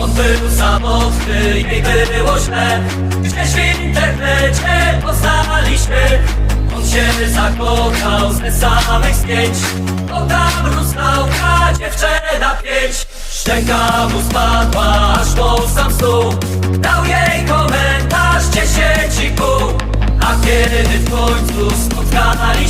On był samotny, jej było źle. Gdzieś w internecie poznaliśmy. On się zakochał ze samych zdjęć. On tam rusnął ta dziewczyna pięć. Szczęka mu spadła, aż po sam stół. Dał jej komentarz dziesięć i pół A kiedy w końcu spotkali